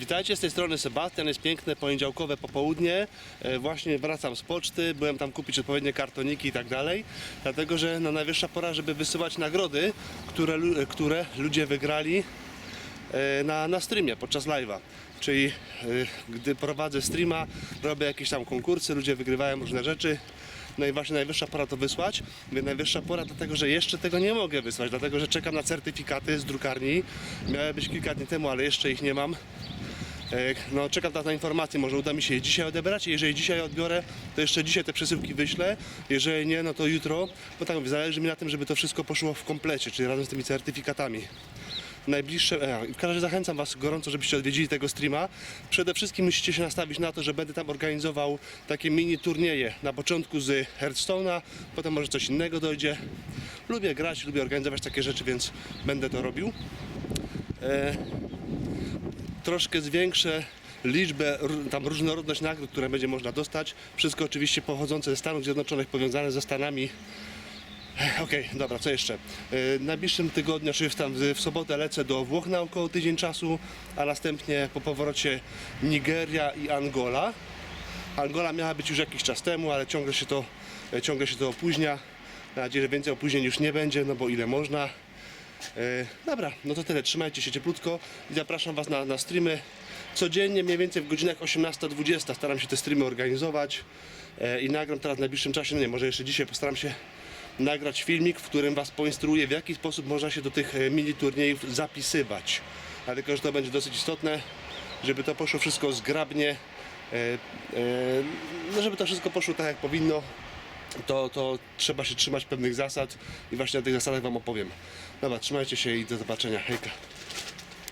Witajcie, z tej strony Sebastian, jest piękne poniedziałkowe popołudnie. E, Właśnie wracam z poczty, byłem tam kupić odpowiednie kartoniki i tak dalej. Dlatego, że no najwyższa pora, żeby wysyłać nagrody, które, lu- które ludzie wygrali e, na, na streamie podczas live'a. Czyli e, gdy prowadzę streama, robię jakieś tam konkursy, ludzie wygrywają różne rzeczy. No i właśnie najwyższa pora to wysłać. Najwyższa pora, dlatego że jeszcze tego nie mogę wysłać, dlatego że czekam na certyfikaty z drukarni. Miały być kilka dni temu, ale jeszcze ich nie mam. No, czekam teraz na informację, może uda mi się je dzisiaj odebrać. Jeżeli dzisiaj odbiorę, to jeszcze dzisiaj te przesyłki wyślę. Jeżeli nie, no to jutro. Bo tak mówię, zależy mi na tym, żeby to wszystko poszło w komplecie, czyli razem z tymi certyfikatami. Najbliższe, e, w każdym razie zachęcam Was gorąco, żebyście odwiedzili tego streama. Przede wszystkim musicie się nastawić na to, że będę tam organizował takie mini turnieje. Na początku z Hearthstone'a, potem może coś innego dojdzie. Lubię grać, lubię organizować takie rzeczy, więc będę to robił. E, troszkę zwiększę liczbę, tam różnorodność nagród, które będzie można dostać. Wszystko oczywiście pochodzące ze Stanów Zjednoczonych, powiązane ze Stanami. Okej, dobra, co jeszcze? Yy, W najbliższym tygodniu, czyli w, tam, w sobotę lecę do Włoch na około tydzień czasu, a następnie po powrocie Nigeria i Angola. Angola miała być już jakiś czas temu, ale ciągle się to, e, ciągle się to opóźnia. Mam nadzieję, że więcej opóźnień już nie będzie, no bo ile można. E, dobra, no to tyle. Trzymajcie się cieplutko i zapraszam Was na, na streamy. Codziennie mniej więcej w godzinach 18-20 staram się te streamy organizować e, i nagram teraz w najbliższym czasie, no nie, może jeszcze dzisiaj postaram się nagrać filmik, w którym Was poinstruuję, w jaki sposób można się do tych e, mini turniejów zapisywać. Dlatego, że to będzie dosyć istotne, żeby to poszło wszystko zgrabnie, no żeby to wszystko poszło tak, jak powinno to, to trzeba się trzymać pewnych zasad i właśnie na tych zasadach Wam opowiem. Dobra, trzymajcie się i do zobaczenia. Hejka.